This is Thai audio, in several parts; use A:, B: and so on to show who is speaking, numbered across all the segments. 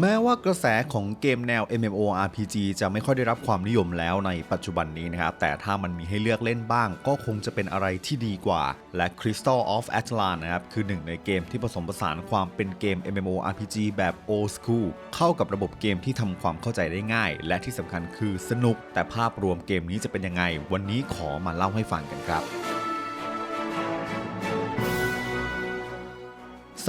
A: แม้ว่ากระแสของเกมแนว MMORPG จะไม่ค่อยได้รับความนิยมแล้วในปัจจุบันนี้นะครับ แต่ถ้ามันมีให้เลือกเล่นบ้าง ก็คงจะเป็นอะไรที่ดีกว่า และ Crystal of Atlan นะครับ คือหนึ่งในเกมที่ผสมผสานความเป็นเกม MMORPG แบบ old school เข้ากับระบบเกมที่ทำความเข้าใจได้ง่าย และที่สำคัญคือสนุก แต่ภาพรวมเกมนี้จะเป็นยังไง วันนี้ขอมาเล่าให้ฟังกันครับ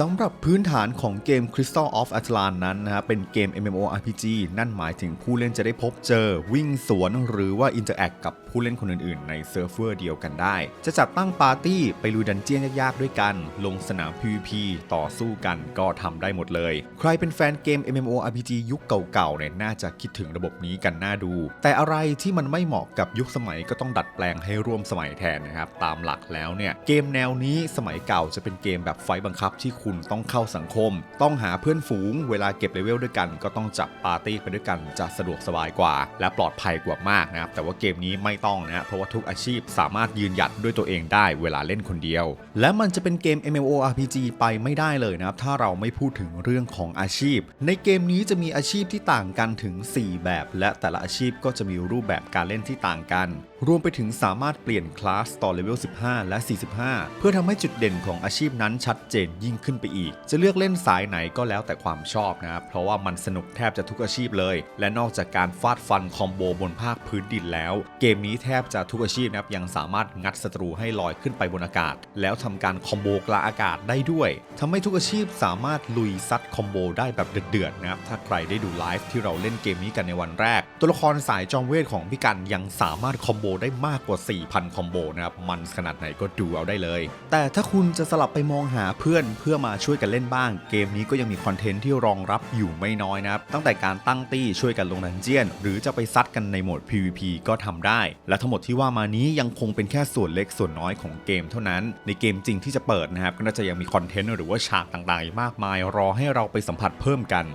A: สำหรับพื้นฐานของเกม Crystal of Atlan นั้นนะครับเป็นเกม MMORPG นั่นหมายถึงผู้เล่นจะได้พบเจอวิ่งสวนหรือว่า Interact กับผู้เล่นคนอื่นๆ ในเซิร์ฟเวอร์เดียวกันได้ จะจัดตั้งปาร์ตี้ไปลุยดันเจียนยากๆ ด้วยกัน ลงสนาม PVP ต่อสู้กันก็ทำได้หมดเลย ใครเป็นแฟนเกม MMORPG ยุคเก่าๆเนี่ยน่าจะคิดถึงระบบนี้กันน่าดู แต่อะไรที่มันไม่เหมาะกับยุคสมัยก็ต้องดัดแปลงให้ร่วมสมัยแทนนะครับตามหลักแล้วเนี่ยเกมแนวนี้สมัยเก่าจะเป็นเกมแบบไฟบังคับที่คุณต้องเข้าสังคม ต้องหาเพื่อนฝูง เวลาเก็บเลเวลด้วยกัน ก็ต้องจับปาร์ตี้ไปด้วยกันจะสะดวกสบายกว่า และปลอดภัยกว่ามากนะครับแต่ว่าเกมนี้ไม่ต้องนะเพราะว่าทุกอาชีพสามารถยืนหยัดด้วยตัวเองได้เวลาเล่นคนเดียว และมันจะเป็นเกม MMORPG ไปไม่ได้เลยนะครับถ้าเราไม่พูดถึงเรื่องของอาชีพ ในเกมนี้จะมีอาชีพที่ต่างกันถึง 4 แบบ และแต่ละอาชีพก็จะมีรูปแบบการเล่นที่ต่างกัน รวมไปถึงสามารถเปลี่ยนคลาสต่อเลเวล 15 และ 45 เพื่อทำให้จุดเด่นของอาชีพนั้นชัดเจนยิ่งขึ้นไปอีก จะเลือกเล่นสายไหนก็แล้วแต่ความชอบนะครับ เพราะว่ามันสนุกแทบจะทุกอาชีพเลย และนอกจากการฟาดฟันคอมโบบนภาคพื้นดินแล้ว เกมนี้แทบจะทุกอาชีพนะครับยังสามารถงัดศัตรูให้ลอยขึ้นไปบนอากาศ แล้วทำการคอมโบกลางอากาศได้ด้วยทำให้ทุกอาชีพสามารถลุยซัดคอมโบได้แบบเดือดๆนะครับถ้าใครได้ดูไลฟ์ที่เราเล่นเกมนี้กันในวันแรก ตัวละครสายจอมเวทของพี่กันยังสามารถคอมโบได้มากกว่า 4,000 คอมโบนะครับ มันขนาดไหนก็ดูเอาได้เลย แต่ถ้าคุณจะสลับไปมองหาเพื่อนเพื่อมาช่วยกันเล่นบ้าง เกมนี้ก็ยังมีคอนเทนต์ที่รองรับอยู่ไม่น้อยนะครับ ตั้งแต่การตั้งตี้ช่วยกันลงดันเจียน หรือจะไปซัดกันในโหมด PVP ก็ทำได้ และทั้งหมดที่ว่ามานี้ยังคงเป็นแค่ส่วนเล็กส่วนน้อยของเกมเท่านั้น ในเกมจริงที่จะเปิดนะครับก็น่าจะยังมีคอนเทนต์หรือว่าฉากต่างๆ มากมาย รอให้เราไปสัมผัสเพิ่มกัน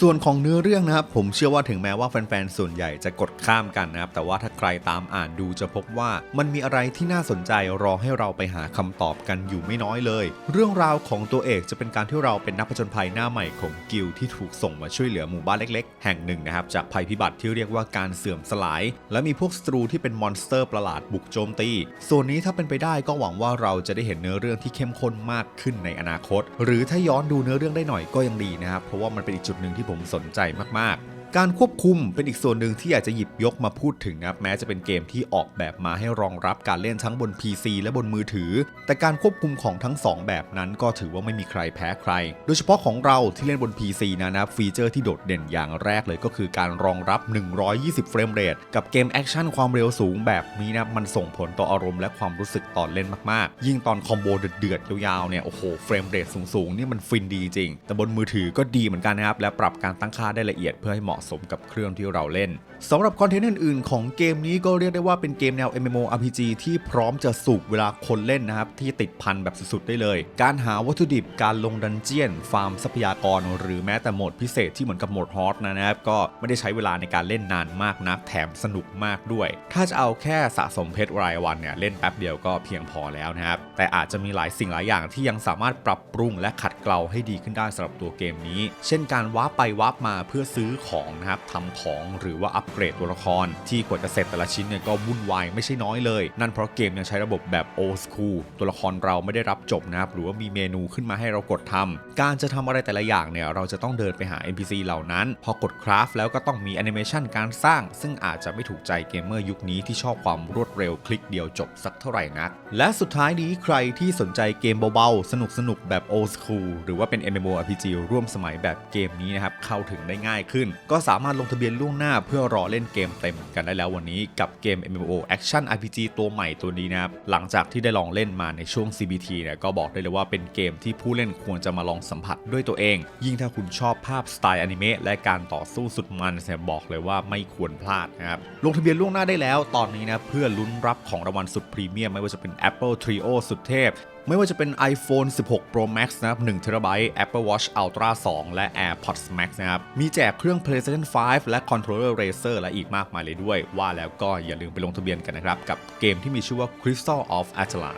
A: ส่วนของเนื้อเรื่องนะครับ ผมเชื่อว่าถึงแม้ว่าแฟนๆ ส่วนใหญ่จะกดข้ามกันนะครับ แต่ว่าถ้าใครตามอ่านดูจะพบว่ามันมีอะไรที่น่าสนใจรอให้เราไปหาคำตอบกันอยู่ไม่น้อยเลย เรื่องราวของตัวเอกจะเป็นการที่เราเป็นนักผจญภัยหน้าใหม่ของกิลที่ถูกส่งมาช่วยเหลือหมู่บ้านเล็ก ๆ แห่งหนึ่งนะครับจากภัยพิบัติที่เรียกว่าการเสื่อมสลาย และมีพวกศัตรูที่เป็นมอนสเตอร์ประหลาดบุกโจมตี ส่วนนี้ถ้าเป็นไปได้ก็หวังว่าเราจะได้เห็นเนื้อเรื่องที่เข้มข้นมากขึ้นในอนาคต หรือถ้าย้อนดูเนื้อเรื่องได้หน่อยก็ยังดีนะครับเพราะว่ามันเป็นอีกจุดหนึ่งที่ผมสนใจมากๆ การควบคุมเป็นอีกส่วนหนึ่งที่อยากจะหยิบยกมาพูดถึงนะครับแม้จะเป็นเกมที่ออกแบบมาให้รองรับการเล่นทั้งบน PC และบนมือถือ แต่การควบคุมของทั้ง 2 แบบนั้นก็ถือว่าไม่มีใครแพ้ใคร โดยเฉพาะของเราที่เล่นบน PC นะนะครับฟีเจอร์ที่โดดเด่นอย่างแรกเลยก็คือการรองรับ 120 เฟรมเรทกับเกมแอคชั่นความเร็วสูงแบบนี้นะมันส่งผลต่ออารมณ์และความรู้สึกตอนเล่นมากๆ ยิ่งตอนคอมโบเดือดๆยาวๆเนี่ยโอ้โหเฟรมเรทสูงๆนี่มันฟินดีจริงแต่บนมือถือก็ดีเหมือนกันนะครับและปรับการตั้งค่าได้ละเอียดเพื่อให้เหมาะสมกับเครื่องที่เราเล่นสำหรับคอนเทนต์อื่นๆ ของเกมนี้ก็เรียกได้ว่าเป็นเกมแนว MMORPG ที่พร้อมจะสุกเวลาคนเล่นนะครับ ที่ติดพันแบบสุดๆ ได้เลย การหาวัตถุดิบการลงดันเจียน ฟาร์มทรัพยากร หรือแม้แต่โหมดพิเศษที่เหมือนกับโหมดฮอตนะครับ ก็ไม่ได้ใช้เวลาในการเล่นนานมากนักแถมสนุกมากด้วย ถ้าจะเอาแค่สะสมเพชรรายวันเนี่ยเล่นแป๊บเดียวก็เพียงพอแล้วนะครับแต่อาจจะมีหลายสิ่งหลายอย่างที่ยังสามารถปรับปรุง และขัดเกลาให้ดีขึ้นได้สำหรับตัวเกมนี้ เช่นการวาร์ปไปวาร์ปมาเพื่อซื้อของนะครับทำของหรือว่าอัปเกรดตัวละคร ที่กว่าจะเสร็จแต่ละชิ้นเนี่ยก็วุ่นวายไม่ใช่น้อยเลย นั่นเพราะเกมยังใช้ระบบแบบ old school ตัวละครเราไม่ได้รับจบนะครับหรือว่ามีเมนูขึ้นมาให้เรากดทำการจะทำอะไรแต่ละอย่างเนี่ยเราจะต้องเดินไปหา NPC เหล่านั้น พอกดคราฟแล้วก็ต้องมีแอนิเมชันการสร้าง ซึ่งอาจจะไม่ถูกใจเกมเมอร์ยุคนี้ที่ชอบความรวดเร็วคลิกเดียวจบสักเท่าไหร่นัก และสุดท้ายนี้ใครที่สนใจเกมเบาๆ สนุกๆแบบ old school หรือว่าเป็น MMORPG ร่วมสมัยแบบเกมนี้นะครับเข้าถึงได้ง่ายขึ้น ก็็สามารถลงทะเบียนล่วงหน้าเพื่อรอเล่นเกมเต็มกันได้แล้ววันนี้กับเกม MMO Action RPG ตัวใหม่ตัวนี้นะครับหลังจากที่ได้ลองเล่นมาในช่วง CBT เนี่ยก็บอกได้เลยว่าเป็นเกมที่ผู้เล่นควรจะมาลองสัมผัสด้วยตัวเอง ยิ่งถ้าคุณชอบภาพสไตล์อนิเมะและการต่อสู้สุดมันเนี่ยบอกเลยว่าไม่ควรพลาดนะครับลงทะเบียนล่วงหน้าได้แล้วตอนนี้นะเพื่อลุ้นรับของรางวัลสุดพรีเมียมไม่ว่าจะเป็น Apple Trio สุดเทพ ไม่ว่าจะเป็น iPhone 16 Pro Max นะครับ1 TB Apple Watch Ultra 2 และ AirPods Max นะครับ มีแจกเครื่อง PlayStation 5 และ Controller Razer และอีกมากมายเลยด้วย ว่าแล้วก็อย่าลืมไปลงทะเบียนกันนะครับ กับเกมที่มีชื่อว่า Crystal of Atlan